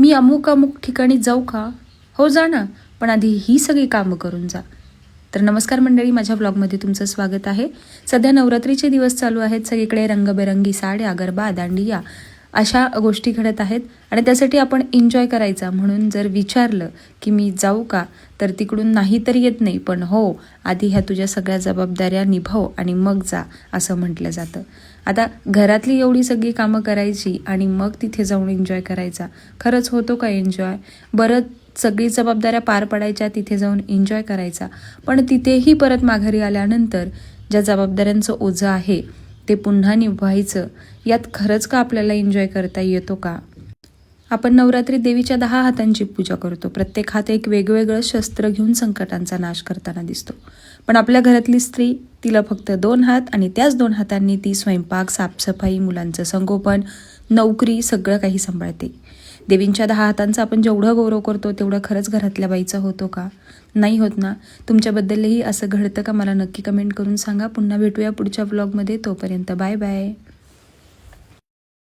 मी अमुक अमुक ठिकाणी जाऊ का? हो जा ना. पण आधी ही सगळी कामं करून जा. तर नमस्कार मंडळी माझ्या ब्लॉगमध्ये तुमचं स्वागत आहे. सध्या नवरात्रीचे दिवस चालू आहेत. सगळीकडे रंगबेरंगी साड्या गरबा दांडिया अशा गोष्टी घडत आहेत आणि त्यासाठी आपण एन्जॉय करायचा. म्हणून जर विचारलं की मी जाऊ का? तर तिकडून नाही तर येत नाही. पण हो आधी ह्या तुझ्या सगळ्या जबाबदाऱ्या निभव आणि मग जा असं म्हटलं जातं. आता घरातली एवढी सगळी कामं करायची आणि मग तिथे जाऊन एन्जॉय करायचा. खरंच होतो का एन्जॉय बरं सगळी जबाबदाऱ्या पार पडायच्या तिथे जाऊन एन्जॉय करायचा. पण तिथेही परत माघारी आल्यानंतर ज्या जबाबदाऱ्यांचं ओझं आहे ते पुन्हा निभवायचं यात खरंच का आपल्याला एन्जॉय करता येतो का? आपण नवरात्री देवीच्या दहा हातांची पूजा करतो. प्रत्येक हात एक वेगवेगळं शस्त्र घेऊन संकटांचा नाश करताना दिसतो. पण आपल्या घरातली स्त्री तिला फक्त दोन हात आणि त्याच दोन हातांनी ती स्वयंपाक साफसफाई मुलांचं संगोपन नोकरी सगळं काही सांभाळते. देवींच्या दहा हातांचा आपण जेवढं गौरव करतो तेवढं खरंच घरातल्या बाईचा होतो का? नाही होत ना. तुमच्याबद्दलही असं घडतं का? मला नक्की कमेंट करून सांगा. पुन्हा भेटूया पुढच्या ब्लॉगमध्ये तोपर्यंत बाय बाय.